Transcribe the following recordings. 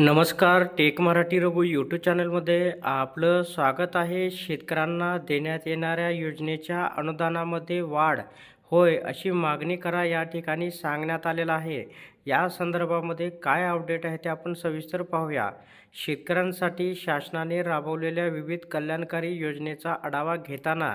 नमस्कार take Marathi Raghu YouTube चॅनलमध्ये आपलं स्वागत आहे. शेतकऱ्यांना देण्यात येणाऱ्या योजनेच्या अनुदानामध्ये वाढ होय अशी मागणी करा या ठिकाणी सांगण्यात आलेलं आहे. या संदर्भामध्ये काय अपडेट आहे ते आपण सविस्तर पाहूया. शेतकऱ्यांसाठी शासनाने राबवलेल्या विविध कल्याणकारी योजनेचा आढावा घेताना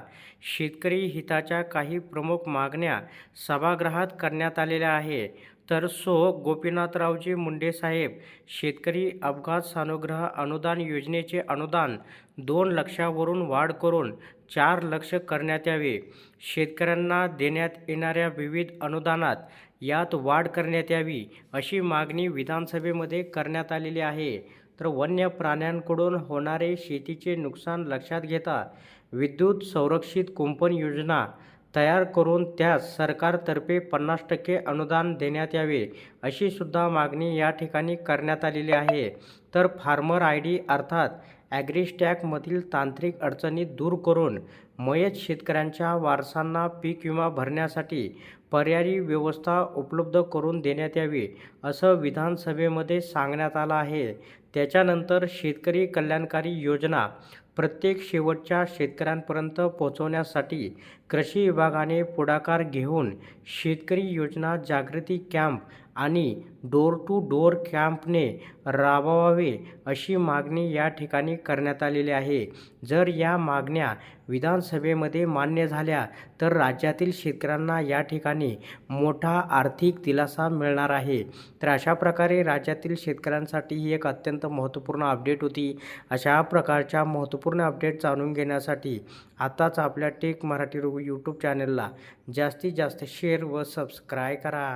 शेतकरी हिताच्या काही प्रमुख मागण्या सभागृहात करण्यात आलेल्या आहे. तर सो गोपीनाथरावजी मुंडे साहेब शेतकरी अपघात सानुग्रह अनुदान योजनेचे अनुदान दोन लक्षावरून वाढ करून चार लक्ष करण्यात यावे. शेतकऱ्यांना देण्यात येणाऱ्या विविध अनुदानात यात वाढ करण्यात यावी अशी मागणी विधानसभेमध्ये करण्यात आलेली आहे. तर वन्य प्राण्यांकडून होणारे शेतीचे नुकसान लक्षात घेता विद्युत संरक्षित कुंपण योजना तयार करून त्यास सरकारतर्फे पन्नास टक्के अनुदान देण्यात यावे अशी सुद्धा मागणी या ठिकाणी करण्यात आलेली आहे. तर फार्मर आय डी अर्थात ॲग्रीस्टॅकमधील तांत्रिक अडचणी दूर करून मयत शेतकऱ्यांच्या वारसांना पीक विमा भरण्यासाठी पर्यायी व्यवस्था उपलब्ध करून देण्यात यावी असं विधानसभेमध्ये सांगण्यात आलं आहे. त्याच्यानंतर शेतकरी कल्याणकारी योजना प्रत्येक शेवटच्या शेतकऱ्यांपर्यंत पोहोचवण्यासाठी कृषी विभागाने पुढाकार घेऊन शेतकरी योजना जागृती कॅम्प आणि डोर टू डोर कॅम्पने राबवावे अशी मागणी या ठिकाणी करण्यात आलेली आहे. जर या मागण्या विधानसभेमध्ये मान्य झाल्या तर राज्यातील शेतकऱ्यांना या ठिकाणी मोठा आर्थिक दिलासा मिळणार आहे. तर अशा प्रकारे राज्यातील शेतकऱ्यांसाठी ही एक अत्यंत महत्त्वपूर्ण अपडेट होती. अशा प्रकारच्या महत्त्वपूर्ण अपडेट जाणून घेण्यासाठी आताच आपल्या टेक मराठी रघु यूट्यूब चॅनलला जास्तीत जास्त शेअर व सबस्क्राय करा.